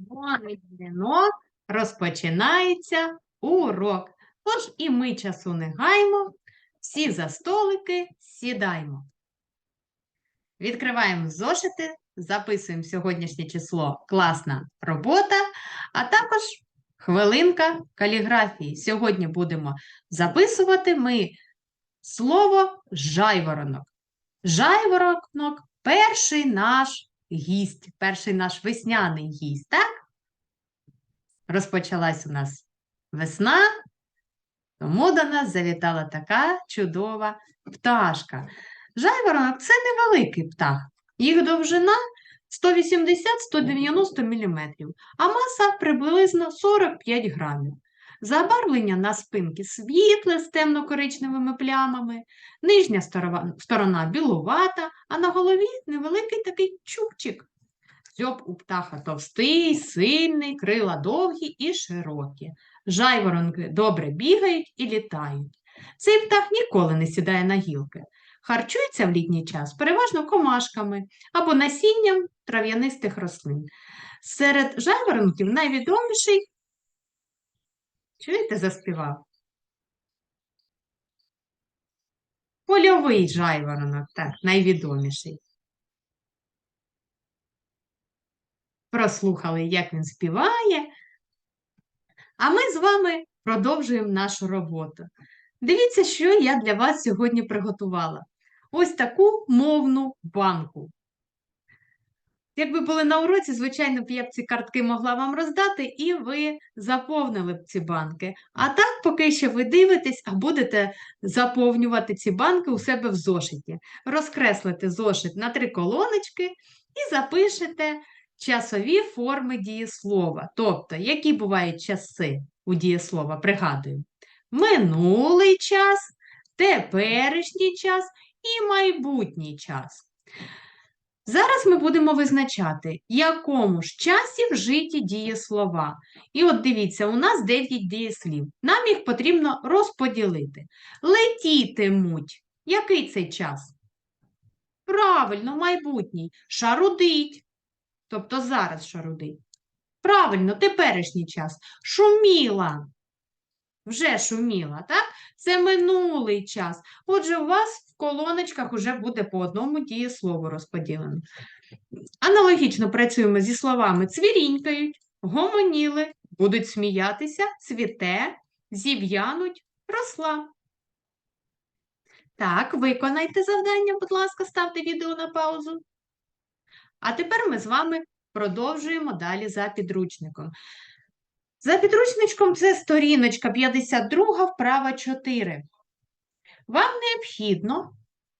Дзвонить дзвінок, розпочинається урок. Тож і ми часу не гаймо, всі за столики сідаймо. Відкриваємо зошити, записуємо сьогоднішнє число класна робота, а також хвилинка каліграфії. Сьогодні будемо записувати ми слово жайворонок. Жайворонок перший наш гість, перший наш весняний гість, так? Розпочалась у нас весна, тому до нас завітала така чудова пташка. Жайворонок це невеликий птах. Їх довжина 180-190 мм, а маса приблизно 45 грамів. Забарвлення на спинки світле з темно-коричневими плямами, нижня сторона, білувата, а на голові невеликий такий чубчик. Дзьоб у птаха товстий, сильний, крила довгі і широкі. Жайворонки добре бігають і літають. Цей птах ніколи не сідає на гілки. Харчується в літній час переважно комашками або насінням трав'янистих рослин. Серед жайворонків найвідоміший Чуєте, заспівав? Польовий жайворонок, так, найвідоміший. Прослухали, як він співає. А ми з вами продовжуємо нашу роботу. Дивіться, що я для вас сьогодні приготувала. Ось таку мовну банку. Якби були на уроці, звичайно, б я б ці картки могла вам роздати, і ви заповнили б ці банки. А так, поки що ви дивитесь, а будете заповнювати ці банки у себе в зошиті. Розкреслите зошит на три колоночки і запишете часові форми дієслова. Тобто, які бувають часи у дієслова, пригадую. Минулий час, теперішній час і майбутній час. Зараз ми будемо визначати, якому ж часі вжиті дієслова. І от дивіться, у нас 9 дієслів. Нам їх потрібно розподілити. Летітимуть. Який цей час? Правильно, майбутній. Шарудить. Тобто зараз шарудить. Правильно, теперішній час. Шуміла. Вже шуміла, так? Це минулий час. Отже, у вас колоночках вже буде по одному дієслову розподілено. Аналогічно працюємо зі словами цвірінькають, гомоніли, будуть сміятися, цвіте, зів'януть, росла. Так, виконайте завдання, будь ласка, ставте відео на паузу. А тепер ми з вами продовжуємо далі за підручником. За підручничком це сторіночка 52, вправа 4. Вам необхідно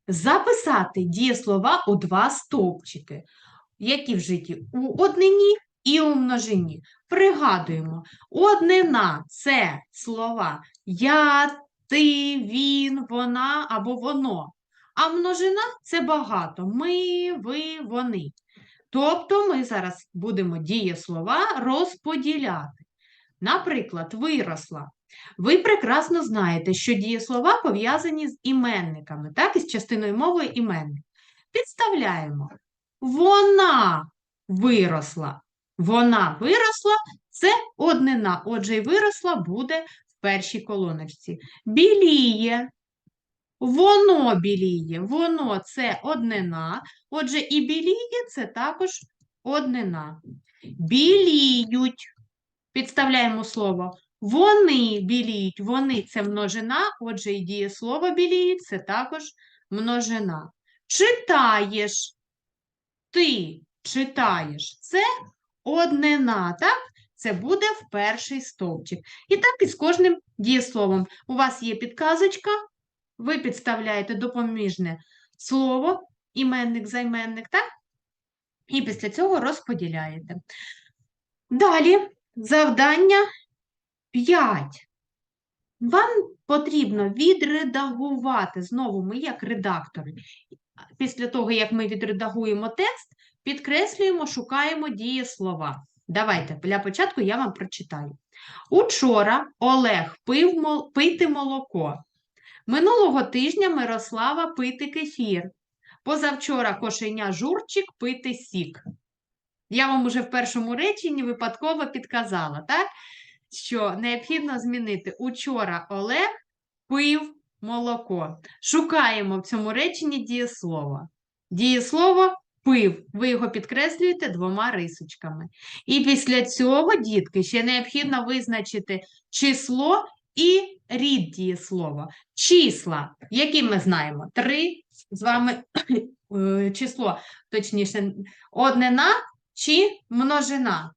записати дієслова у два стовпчики, які вжиті у однині і у множині. Пригадуємо, однина це слова я, ти, він, вона або воно. А множина це багато. Ми, ви, вони. Тобто ми зараз будемо дієслова розподіляти. Наприклад, виросла. Ви прекрасно знаєте, що дієслова пов'язані з іменниками, так, із частиною мови іменник. Підставляємо. Вона виросла. Вона виросла це однина. Отже, і виросла буде в першій колоночці. Біліє. Воно біліє. Воно це однина. Отже, і біліє це також однина. Біліють. Підставляємо слово. Вони біліють. Вони це множина, отже, і дієслово біліють це також множина. Читаєш. Ти читаєш. Це однина, так? Це буде в перший стовпчик. І так і з кожним дієсловом. У вас є підказочка, ви підставляєте допоміжне слово, іменник, займенник, так? І після цього розподіляєте. Далі завдання 5. Вам потрібно відредагувати, знову ми, як редактори, після того, як ми відредагуємо текст, підкреслюємо, шукаємо дієслова. Давайте, для початку я вам прочитаю. Учора Олег пив мол... пити молоко. Минулого тижня Мирослава пити кефір. Позавчора кошеня Журчик пити сік. Я вам уже в першому реченні випадково підказала, так? Що необхідно змінити учора Олег пив молоко. Шукаємо в цьому реченні дієслово. Дієслово пив. Ви його підкреслюєте двома рисочками. І після цього, дітки, ще необхідно визначити число і рід дієслова. Числа, які ми знаємо? Три з вами е, число, точніше, однина чи множина.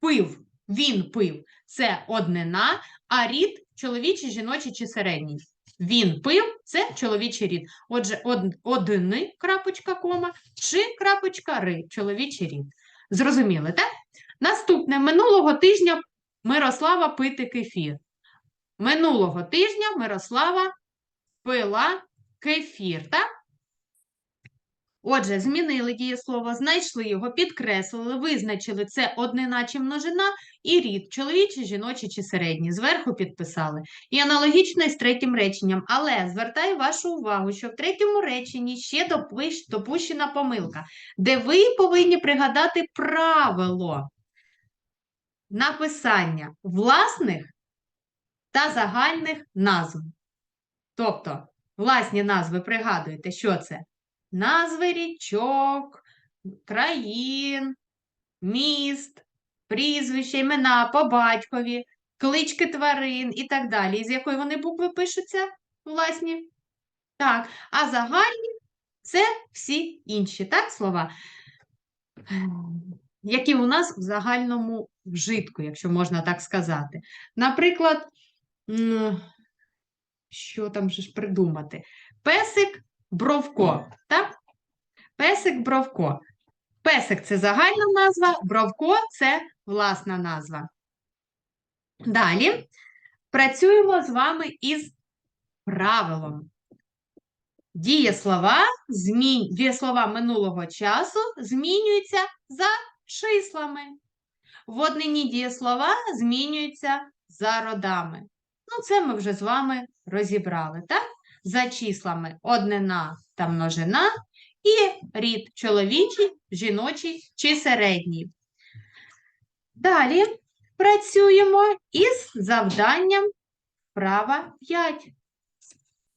Пив, він пив це однина, а рід чоловічий, жіночий чи середній. Він пив це чоловічий рід. Отже, од, крапочка, кома, чи крапочка ри, чоловічий рід. Зрозуміли, так? Наступне минулого тижня Мирослава пити кефір. Минулого тижня Мирослава пила кефір, так? Отже, змінили дієслово, знайшли його, підкреслили, визначили це однина чи множина і рід, чоловічий, жіночий чи середній. Зверху підписали. І аналогічно із третім реченням. Але звертаю вашу увагу, що в третьому реченні ще допущена помилка, де ви повинні пригадати правило написання власних та загальних назв. Тобто, власні назви пригадуєте, що це? Назви річок, країн, міст, прізвища, імена по батькові, клички тварин і так далі. З якої вони букви пишуться? Власні? Так, а загальні це всі інші, так, слова, які у нас в загальному вжитку, якщо можна так сказати. Наприклад, що там ж придумати? Песик Бровко, так? Песик Бровко. Песик це загальна назва, Бровко це власна назва. Далі працюємо з вами із правилом. Дієслова, змін... дієслова минулого часу змінюються за числами. В однині дієслова змінюються за родами. Ну, це ми вже з вами розібрали, так? За числами однина та множина і рід чоловічий, жіночий чи середній. Далі працюємо із завданням права 5.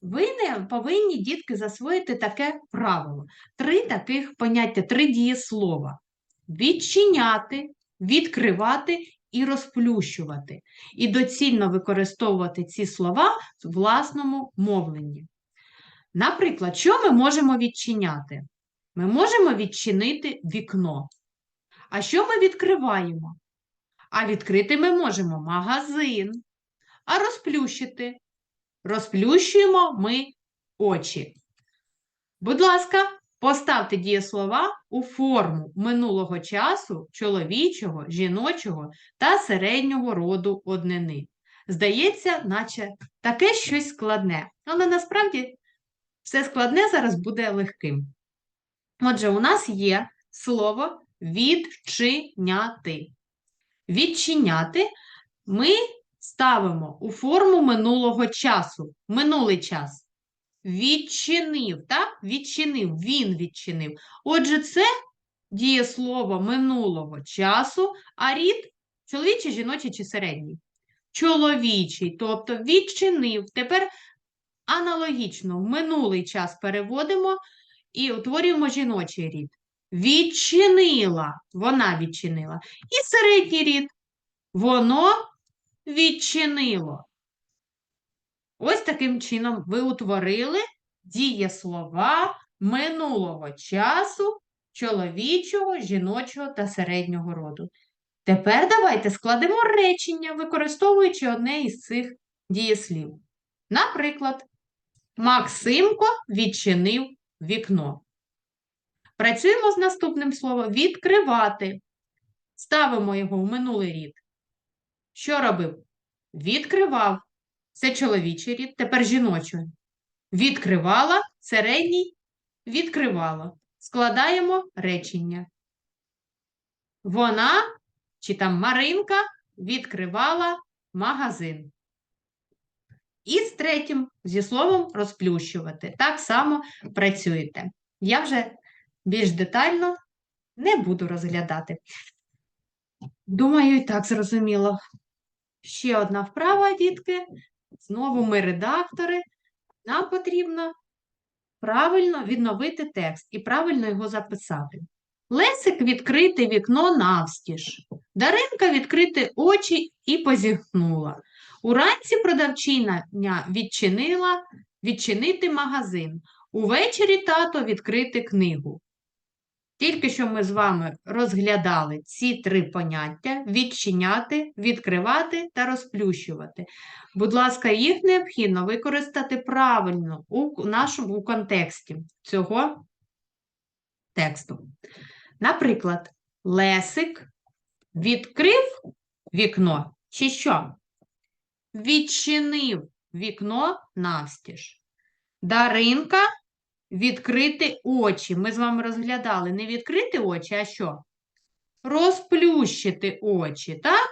Ви не повинні, дітки, засвоїти таке правило. Три таких поняття, три дієслова. Відчиняти, відкривати і розплющувати. І доцільно використовувати ці слова в власному мовленні. Наприклад, що ми можемо відчиняти? Ми можемо відчинити вікно. А що ми відкриваємо? А відкрити ми можемо магазин. А розплющити? Розплющуємо ми очі. Будь ласка, поставте дієслова у форму минулого часу чоловічого, жіночого та середнього роду однини. Здається, наче таке щось складне, але насправді все складне зараз буде легким. Отже, у нас є слово відчиняти. Відчиняти ми ставимо у форму минулого часу. Минулий час. Відчинив, так? Відчинив, він відчинив. Отже, це дієслово минулого часу, а рід чоловічий, жіночий чи середній. Чоловічий, тобто відчинив. Тепер аналогічно в минулий час переводимо і утворюємо жіночий рід. Відчинила, вона відчинила. І середній рід. Воно відчинило. Ось таким чином ви утворили дієслова минулого часу чоловічого, жіночого та середнього роду. Тепер давайте складемо речення, використовуючи одне із цих дієслів. Наприклад, Максимко відчинив вікно. Працюємо з наступним словом відкривати. Ставимо його в минулий рід. Що робив? Відкривав. Це чоловічий рід, тепер жіночий. Відкривала, середній, відкривала. Складаємо речення. Вона, чи там Маринка, відкривала магазин. І з третім, зі словом розплющувати. Так само працюєте. Я вже більш детально Не буду розглядати. Думаю, і так зрозуміло. Ще одна вправа, дітки. Знову ми редактори. Нам потрібно правильно відновити текст і правильно його записати. Лесик відкрити вікно навстіж. Даринка відкрити очі і позіхнула. Уранці продавчиня відчинила відчинити магазин. Увечері тато відкрити книгу. Тільки що ми з вами розглядали ці три поняття: відчиняти, відкривати та розплющувати. Будь ласка, їх необхідно використати правильно у нашому контексті цього тексту. Наприклад, Лесик відкрив вікно, чи що? Відчинив вікно навстіж. Даринка відкрити очі. Ми з вами розглядали не відкрити очі, а що? Розплющити очі, так?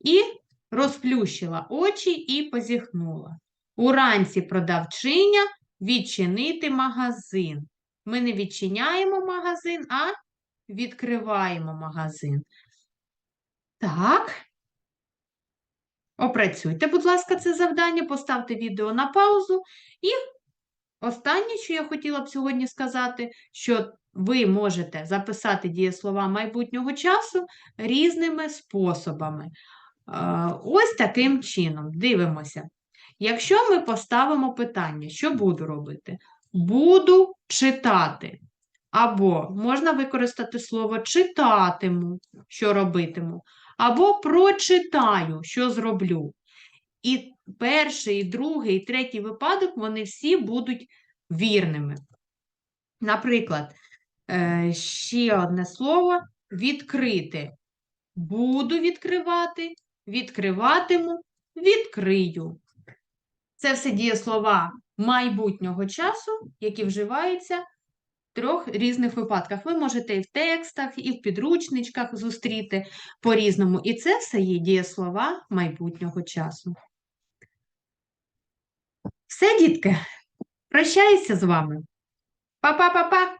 І розплющила очі і позіхнула. Уранці продавчиня відчинити магазин. Ми не відчиняємо магазин, а відкриваємо магазин. Так. Опрацюйте, будь ласка, це завдання, поставте відео на паузу. І останнє, що я хотіла б сьогодні сказати, що ви можете записати дієслова майбутнього часу різними способами. Е, Ось таким чином. Дивимося. Якщо ми поставимо питання, що буду робити? Буду читати. Або можна використати слово читатиму, що робитиму, або прочитаю, що зроблю. І перший, і другий, і третій випадок вони всі будуть вірними. Наприклад, е, ще одне слово відкрити. Буду відкривати, відкриватиму, відкрию. Це все дієслова майбутнього часу, які вживаються в трьох різних випадках. Ви можете і в текстах, і в підручничках зустріти по-різному. І це все є дієслова майбутнього часу. Все, дітки, прощаюся з вами. Па-па-па-па!